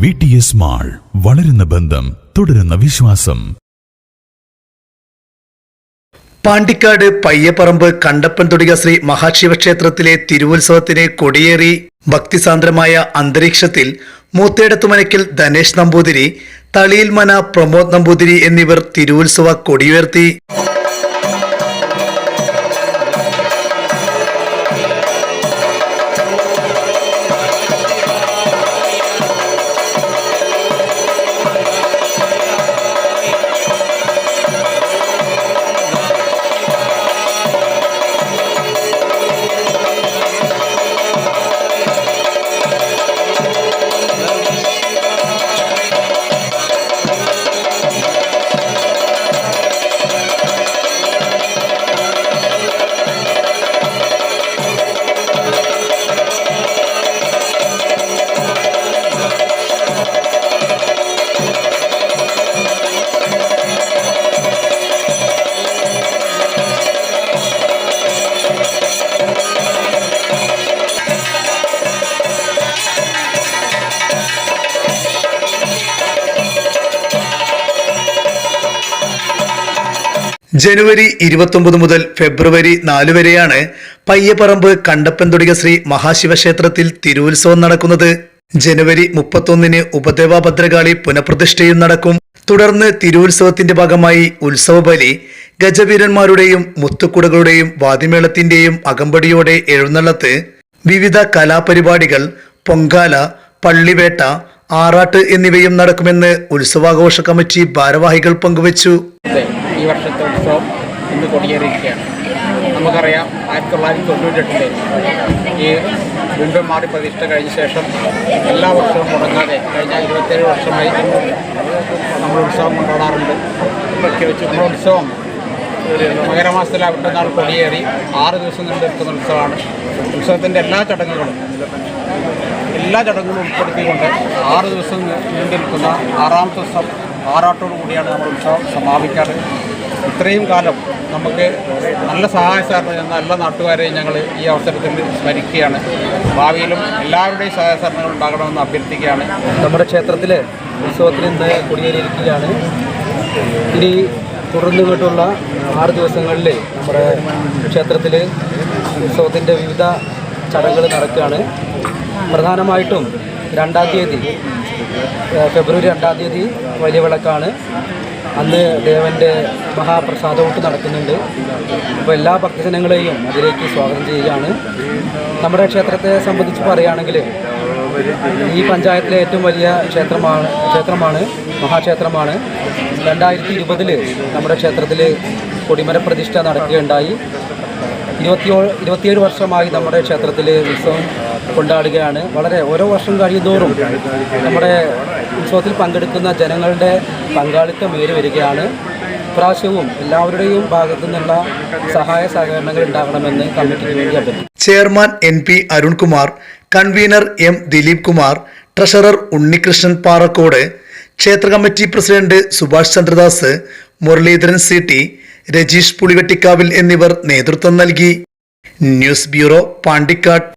V T S mall വളരുന്ന ബന്ധം തുടരുന്ന വിശ്വാസം. പാണ്ടിക്കാട് പയ്യപ്പറമ്പ് കണ്ടപ്പൻ തുടിക ശ്രീ മഹാശിവക്ഷേത്രത്തിലെ തിരുവുത്സവത്തിന് കൊടിയേറി ഭക്തിസാന്ദ്രമായ അന്തരീക്ഷത്തിൽ മൂത്തേടത്തുമനയ്ക്കൽ ധനേഷ് നമ്പൂതിരി തളിയിൽ മന പ്രമോദ് നമ്പൂതിരി എന്നിവർ തിരുവുത്സവ കൊടിയുയർത്തി. ജനുവരി ഇരുപത്തൊമ്പത് മുതൽ ഫെബ്രുവരി നാല് വരെയാണ് പയ്യപ്പറമ്പ് കണ്ടപ്പൻ തുടിക ശ്രീ മഹാശിവക്ഷേത്രത്തിൽ തിരുവുത്സവം നടക്കുന്നത്. ജനുവരി മുപ്പത്തൊന്നിന് ഉപദേവ ഭദ്രകാളി പുനഃപ്രതിഷ്ഠയും നടക്കും. തുടർന്ന് തിരുവുത്സവത്തിന്റെ ഭാഗമായി ഉത്സവബലി ഗജവീരന്മാരുടെയും മുത്തുക്കുടകളുടെയും വാതിമേളത്തിന്റെയും അകമ്പടിയോടെ എഴുന്നള്ളത്ത് വിവിധ കലാപരിപാടികൾ പൊങ്കാല പള്ളിവേട്ട ആറാട്ട് എന്നിവയും നടക്കുമെന്ന് ഉത്സവാഘോഷ കമ്മിറ്റി ഭാരവാഹികൾ പങ്കുവച്ചു. ഉത്സവം ഇന്ന് കൊടിയേറിയിരിക്കുകയാണ് നമുക്കറിയാം ആയിരത്തി തൊള്ളായിരത്തി തൊണ്ണൂറ്റെട്ടിലെ ഈ ബിംബമാറി പ്രതിഷ്ഠ കഴിഞ്ഞ ശേഷം എല്ലാ വർഷവും മുടങ്ങാതെ കഴിഞ്ഞ ഇരുപത്തേഴ് വർഷമായി നമ്മൾ ഉത്സവം കൊണ്ടാടാറുണ്ട്. പ്രത്യേകിച്ച് നമ്മുടെ ഉത്സവം ഒരു മകരമാസത്തിലാവട്ടെ നാൾ കൊടിയേറി ആറ് ദിവസം നീണ്ടു നിൽക്കുന്ന ഉത്സവമാണ്. ഉത്സവത്തിന്റെ എല്ലാ ചടങ്ങുകളും എല്ലാ ചടങ്ങുകളും ഉൾപ്പെടുത്തിക്കൊണ്ട് ആറ് ദിവസം നീണ്ടിരിക്കുന്ന ആറാമത്തെ ദിവസം ആറാട്ടോടു കൂടിയാണ് നമ്മൾ ഉത്സവം സമാപിക്കാറ്. ഇത്രയും കാലം നമുക്ക് നല്ല സഹായ സഹകരണം എല്ലാ നാട്ടുകാരെയും ഞങ്ങൾ ഈ അവസരത്തിൽ സ്മരിക്കുകയാണ്. ഭാവിയിലും എല്ലാവരുടെയും സഹായ സഹകരണങ്ങൾ ഉണ്ടാകണമെന്ന് അഭ്യർത്ഥിക്കുകയാണ്. നമ്മുടെ ക്ഷേത്രത്തിൽ ഉത്സവത്തിന് ഇന്ന് കുടിയേറിയിരിക്കുകയാണ്. ഇനി തുടർന്നു കേട്ടുള്ള ആറ് ദിവസങ്ങളിൽ നമ്മുടെ ക്ഷേത്രത്തിൽ ഉത്സവത്തിന്റെ വിവിധ ചടങ്ങുകൾ നടക്കുകയാണ്. പ്രധാനമായിട്ടും രണ്ടാം തീയതി ഫെബ്രുവരി രണ്ടാം തീയതി വലിയ വിളക്കാണ്. അന്ന് ദേവന്റെ മഹാപ്രസാദമൊക്കെ നടക്കുന്നുണ്ട്. അപ്പോൾ എല്ലാ ഭക്തജനങ്ങളെയും അതിലേക്ക് സ്വാഗതം ചെയ്യുകയാണ്. നമ്മുടെ ക്ഷേത്രത്തെ സംബന്ധിച്ച് പറയുകയാണെങ്കിൽ ഈ പഞ്ചായത്തിലെ ഏറ്റവും വലിയ ക്ഷേത്രമാണ് ക്ഷേത്രമാണ് മഹാക്ഷേത്രമാണ്. രണ്ടായിരത്തി ഇരുപതിൽ നമ്മുടെ ക്ഷേത്രത്തിൽ കൊടിമര പ്രതിഷ്ഠ നടക്കുകയുണ്ടായി. ഇരുപത്തിയോ ഇരുപത്തിയേഴ് വർഷമായി നമ്മുടെ ക്ഷേത്രത്തിൽ ഉത്സവം കൊണ്ടാടുകയാണ്. വളരെ ഓരോ വർഷം കഴിയുന്തോറും നമ്മുടെ ഉത്സവത്തിൽ പങ്കെടുക്കുന്ന ജനങ്ങളുടെ പങ്കാളിത്തം ഏറി വരികയാണ് ഇപ്രാവശ്യവും എല്ലാവരുടെയും ഭാഗത്തു നിന്നുള്ള സഹായ സഹകരണങ്ങൾ ഉണ്ടാകണമെന്ന് കമ്മിറ്റിക്ക് വേണ്ടി അഭ്യർത്ഥിക്കും chairman N P Arunkumar convener M Dileep Kumar treasurer Unnikrishnan Parakkode ക്ഷേത്ര committee president Subhash Chandradas Muraleedharan C T Rajeesh Pulivettikkavil എന്നിവർ നേതൃത്വം നൽകി. News bureau Pandikkad.